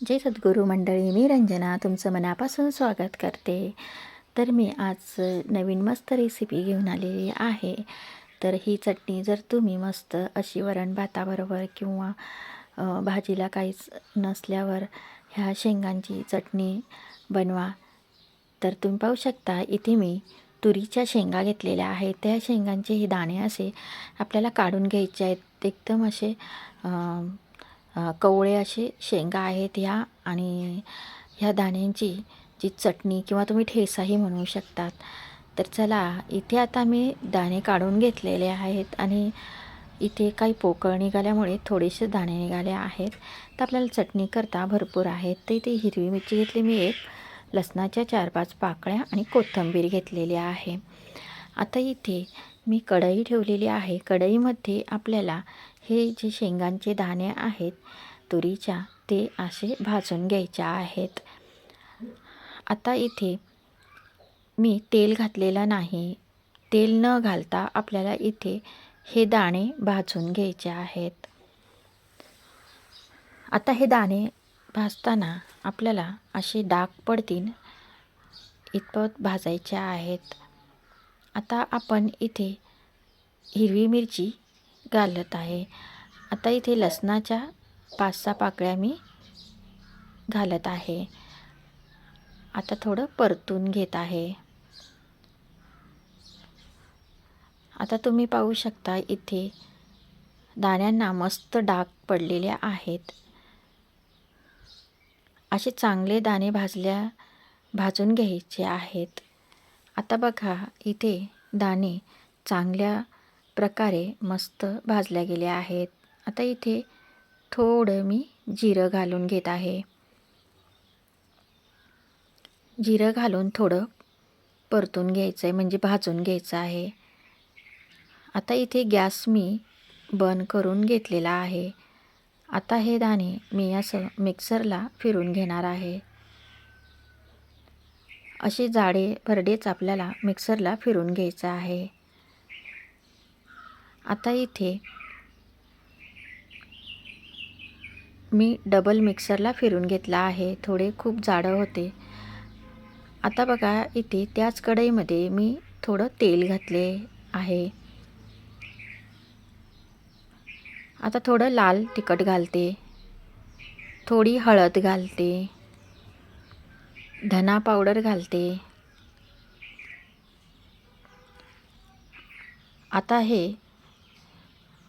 जय सद्गुरू मंडळी मी रंजना तुमचं मनापासून स्वागत करते. तर मी आज नवीन मस्त रेसिपी घेऊन आलेली आहे. तर ही चटणी जर तुम्ही मस्त अशी वरण भाताबरोबर किंवा भाजीला काहीच नसल्यावर ह्या शेंगांची चटणी बनवा. तर तुम्ही पाहू शकता इथे मी तुरीच्या शेंगा घेतलेल्या आहेत. त्या शेंगांचे हे दाणे असे आपल्याला काढून घ्यायचे आहेत. एकदम असे कवळे असे शेंगा आहेत ह्या आणि ह्या दाण्यांची जी चटणी किंवा तुम्ही ठेसाही म्हणू शकतात. तर चला इथे आता मी दाणे काढून घेतलेले आहेत आणि इथे काही पोकळ निघाल्यामुळे थोडेसे दाणे निघाले आहेत. तर आपल्याला चटणी करता भरपूर आहेत. तर इथे हिरवी मिरची घेतली मी एक लसणाच्या चार पाच पाकळ्या आणि कोथिंबीर घेतलेली आहे. आता इथे मी कढई ठेवलेली आहे. कढईमध्ये आपल्याला हे जे शेंगांचे दाणे आहेत तुरीच्या ते असे भाजून घ्यायचे आहेत. आता इथे मी तेल घातलेलं नाही. तेल न घालता आपल्याला इथे हे दाणे भाजून घ्यायचे आहेत. आता हे दाणे भाजताना आपल्याला असे डाग पडतील इतपत भाजायचे आहेत. आता आपण इथे हिरवी मिरची घालत आहे. आता इथे लसणाच्या पाच सहा पाकळ्या मी घालत आहे. आता थोडं परतून घेत आहे. आता तुम्ही पाहू शकता इथे दाण्यांना मस्त डाग पडलेले आहेत. असे चांगले दाणे भाजल्या भाजून घ्यायचे आहेत. आता बघा इथे दाणे चांगल्या प्रकारे मस्त भाजल्या गेले आहेत. आता इथे थोडं मी जिरं घालून घेत आहे. जिरं घालून थोडं परतून घ्यायचं आहे म्हणजे भाजून घ्यायचं आहे. आता इथे गॅस मी बंद करून घेतलेला आहे. आता हे दाणे मी असं मिक्सरला फिरून घेणार आहे. असे जाडे भरडेच आपल्याला मिक्सरला फिरून घ्यायचं आहे. आता इथे मी डबल मिक्सरला फिरून घेतला आहे. थोडे खूप जाडं होते. आता बघा इथे त्याच कढईमध्ये मी थोडं तेल घातले आहे. आता थोडं लाल तिखट घालते. थोडी हळद घालते. धना पावडर घालते. आता हे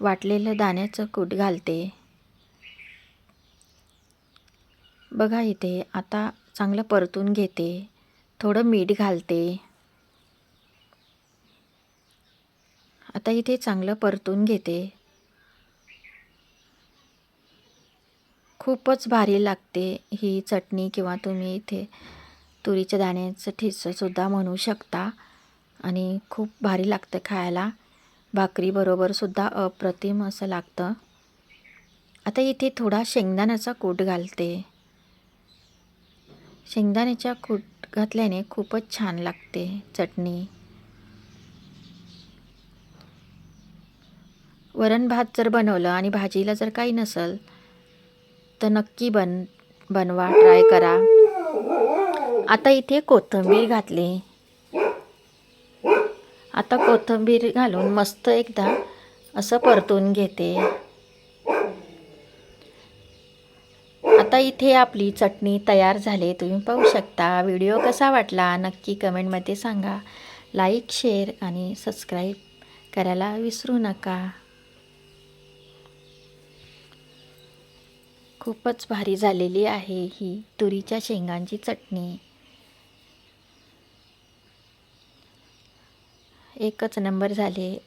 वाटलेलं दाण्याचं कूट घालते. बघा इथे आता चांगलं परतून घेते. थोडं मीठ घालते. आता इथे चांगलं परतून घेते. खूपच भारी लागते ही चटणी किंवा तुम्ही इथे तुरीच्या दाण्याचं ठिस्संसुद्धा म्हणू शकता. आणि खूप भारी लागतं खायला. भाकरीबरोबरसुद्धा अप्रतिम असं लागतं. आता इथे थोडा शेंगदाण्याचा कूट घालते. शेंगदाण्याच्या कूट घातल्याने खूपच छान लागते चटणी. वरण भात जर बनवलं आणि भाजीला जर काही नसेल तर नक्की बन बनवा ट्राय करा. आता इथे कोथिंबीर घातली. आता कोथिंबीर घालून मस्त एकदा असं परतून घेते. आता इथे आपली चटणी तयार झाली. तुम्ही पाहू शकता. व्हिडिओ कसा वाटला नक्की कमेंटमध्ये सांगा. लाईक शेअर आणि सबस्क्राईब करायला विसरू नका. खूपच भारी झालेली आहे ही तुरीच्या शेंगांची चटणी. एकच नंबर झाले.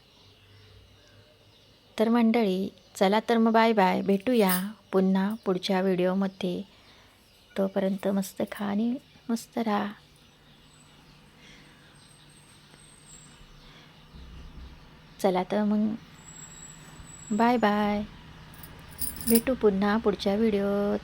तर मंडळी चला तर मग बाय बाय भेटूया पुन्हा पुढच्या व्हिडिओमध्ये. तोपर्यंत मस्त खा आणि मस्त राहा. चला तर मग बाय बाय. भेटू पुन्हा पुढच्या व्हिडिओत.